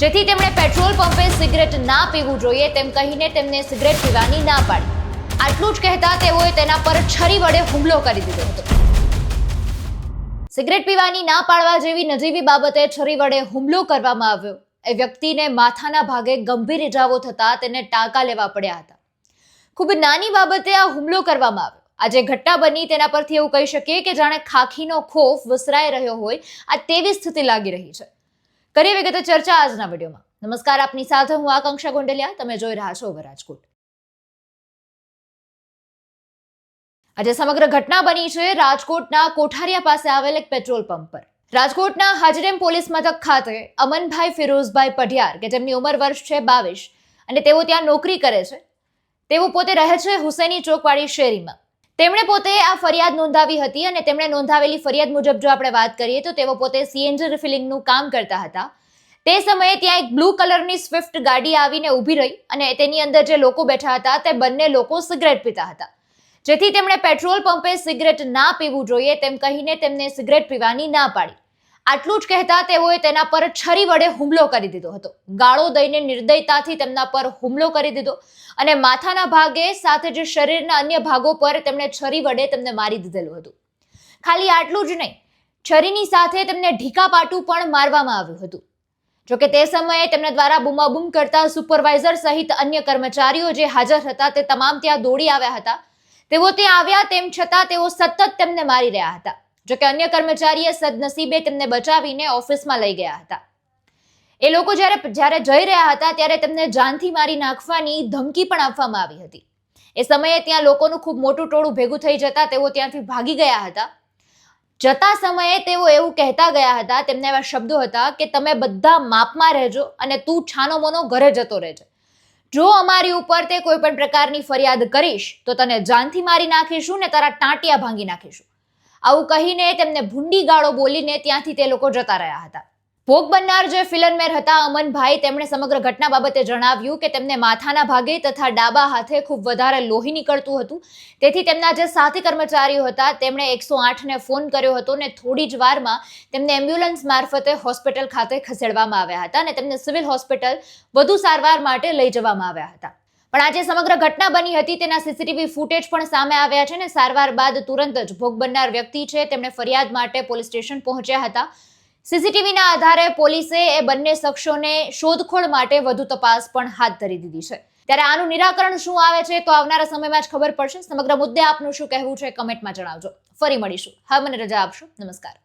જેથી તેમણે petrol પંપે cigarette ના પીવું જોઈએ તેમ કહીને તેમને સિગરેટ પીવાની ના પાડી. આટલું જ કહેતા તેઓએ તેના પર છરી વડે હુમલો કરી દીધો હતો. સિગરેટ પીવાની ના પાડવા જેવી નજીવી બાબતે છરી વડે હુમલો કરવામાં આવ્યો. એ વ્યક્તિને માથાના ભાગે ગંભીર ઇજાઓ થતા તેને ટાંકા લેવા પડ્યા હતા. ખૂબ નાની બાબતે આ હુમલો કરવામાં આવ્યો. આજે ઘટના બની તેના પરથી એવું કહી શકીએ કે જાણે ખાખીનો ખોફ વસરાઈ રહ્યો હોય આ તેવી સ્થિતિ લાગી રહી છે. કરીએ વિગતે ચર્ચા આજના વિડીયોમાં. નમસ્કાર, આપની સાથે હું આકાંક્ષા ગોંડલિયા. તમે જોઈ રહ્યા છો રાજકોટ. આજે સમગ્ર ઘટના બની છે રાજકોટના કોઠારિયા પાસે આવેલ એક પેટ્રોલ પંપ પર. રાજકોટના હાજરેમ પોલીસ મથક ખાતે અમનભાઈ ફિરોઝભાઈ પઢિયાર, કે જેમની ઉંમર વર્ષ છે બાવીસ, અને તેઓ ત્યાં નોકરી કરે છે. તેઓ પોતે રહે છે હુસેની ચોકવાડી શેરીમાં. તેમણે પોતે આ ફરિયાદ નોંધાવી હતી અને તેમણે નોંધાવેલી ફરિયાદ મુજબ જો આપણે વાત કરીએ તો તેઓ પોતે સીએનજી રિફિલિંગનું કામ કરતા હતા. તે સમયે ત્યાં એક બ્લુ કલરની સ્વિફ્ટ ગાડી આવીને ઊભી રહી અને તેની અંદર જે લોકો બેઠા હતા તે બંને લોકો સિગરેટ પીતા હતા. જેથી તેમણે પેટ્રોલ પંપે સિગરેટ ના પીવું જોઈએ તેમ કહીને તેમને સિગરેટ પીવાની ના પાડી. આટલું જ કહેતા તેઓએ તેના પર છરી વડે હુમલો કરી દીધો હતો. ગાળો દઈને નિર્દયતાથી તેમના પર હુમલો કરી દીધો અને માથાના ભાગે સાથે જે શરીરના અન્ય ભાગો પર તેમણે છરી વડે તેમને મારી દીધેલું હતું. ખાલી આટલું જ નહીં, છરીની સાથે તેમને ઢીકા પાટું પણ મારવામાં આવ્યું હતું. જોકે તે સમયે તેમના દ્વારા બૂમાબૂમ કરતા સુપરવાઇઝર સહિત અન્ય કર્મચારીઓ જે હાજર હતા તે તમામ ત્યાં દોડી આવ્યા હતા. તેઓ ત્યાં આવ્યા તેમ છતાં તેઓ સતત તેમને મારી રહ્યા હતા. જોકે અન્ય કર્મચારીએ સદનસીબે તેમને બચાવીને ઓફિસમાં લઈ ગયા હતા. એ લોકો જ્યારે જ્યારે જઈ રહ્યા હતા, ત્યારે તેમને જાનથી મારી નાખવાની ધમકી પણ આપવામાં આવી હતી. એ સમયે ત્યાં લોકોનું ખૂબ મોટું ટોળું ભેગું થઈ જતા તેઓ ત્યાંથી ભાગી ગયા હતા. જતા સમયે તેઓ એવું કહેતા ગયા હતા, તેમના એવા શબ્દો હતા કે, તમે બધા માપમાં રહેજો અને તું છાનો મોનો ઘરે જતો રહેજે. જો અમારી ઉપર તે કોઈ પણ પ્રકારની ફરિયાદ કરીશ, તો તને જાનથી મારી નાખીશું ને તારા ટાંટિયા ભાંગી નાખીશું. આવું કહીને તેમને ભૂંડી ગાળો બોલીને ત્યાંથી તે લોકો જતા રહ્યા હતા. ભોગ બનનાર જે ફિલનમેર હતા, અમનભાઈ, તેમણે સમગ્ર ઘટના બાબતે જણાવ્યું કે તેમને માથાના ભાગે તથા ડાબા હાથે ખૂબ વધારે લોહી નીકળતું હતું. તેથી તેમના જે સાથી કર્મચારીઓ હતા, તેમણે એકસો આઠને ફોન કર્યો હતો ને થોડી જ વારમાં તેમને એમ્બ્યુલન્સ મારફતે હોસ્પિટલ ખાતે ખસેડવામાં આવ્યા હતા અને તેમને સિવિલ હોસ્પિટલ વધુ સારવાર માટે લઈ જવામાં આવ્યા હતા. પણ આજે સમગ્ર ઘટના બની હતી, તેના સીસીટીવી ફૂટેજ પણ સામે આવ્યા છે ને સારવાર બાદ તુરંત જ ભોગ બનનાર વ્યક્તિ છે, તેમણે ફરિયાદ માટે પોલીસ સ્ટેશન પહોંચ્યા હતા. સીસીટીવીના આધારે પોલીસે એ બંને શખ્સોને શોધખોળ માટે વધુ તપાસ પણ હાથ ધરી દીધી છે. ત્યારે આનું નિરાકરણ શું આવે છે, તો આવનારા સમયમાં જ ખબર પડશે. સમગ્ર મુદ્દે આપનું શું કહેવું છે, કમેન્ટમાં જણાવજો. ફરી મળીશું. હા, મને રજા આપશો. નમસ્કાર.